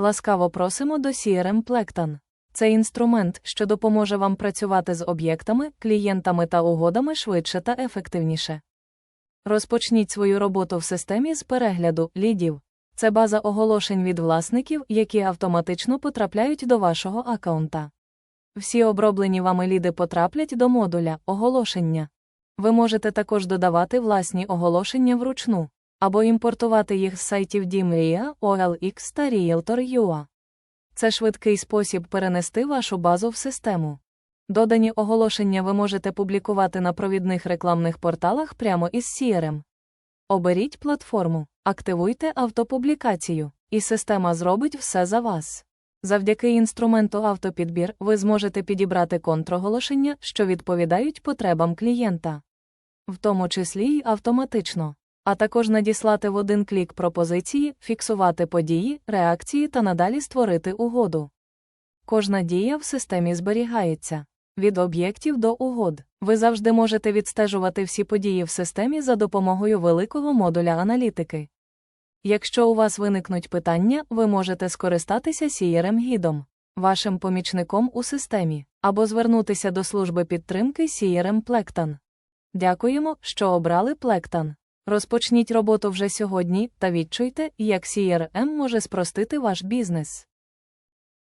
Ласкаво просимо до CRM Plectan. Це інструмент, що допоможе вам працювати з об'єктами, клієнтами та угодами швидше та ефективніше. Розпочніть свою роботу в системі з перегляду лідів. Це база оголошень від власників, які автоматично потрапляють до вашого аккаунта. Всі оброблені вами ліди потраплять до модуля оголошення. Ви можете також додавати власні оголошення вручну або імпортувати їх з сайтів Dimria, OLX та Realtor.ua. Це швидкий спосіб перенести вашу базу в систему. Додані оголошення ви можете публікувати на провідних рекламних порталах прямо із CRM. Оберіть платформу, активуйте автопублікацію, і система зробить все за вас. Завдяки інструменту автопідбір ви зможете підібрати контроголошення, що відповідають потребам клієнта, в тому числі й автоматично, а також надіслати в один клік пропозиції, фіксувати події, реакції та надалі створити угоду. Кожна дія в системі зберігається. Від об'єктів до угод. Ви завжди можете відстежувати всі події в системі за допомогою великого модуля аналітики. Якщо у вас виникнуть питання, ви можете скористатися crm гідом вашим помічником у системі, або звернутися до служби підтримки CRM Plectan. Дякуємо, що обрали Plectan. Розпочніть роботу вже сьогодні та відчуйте, як CRM може спростити ваш бізнес.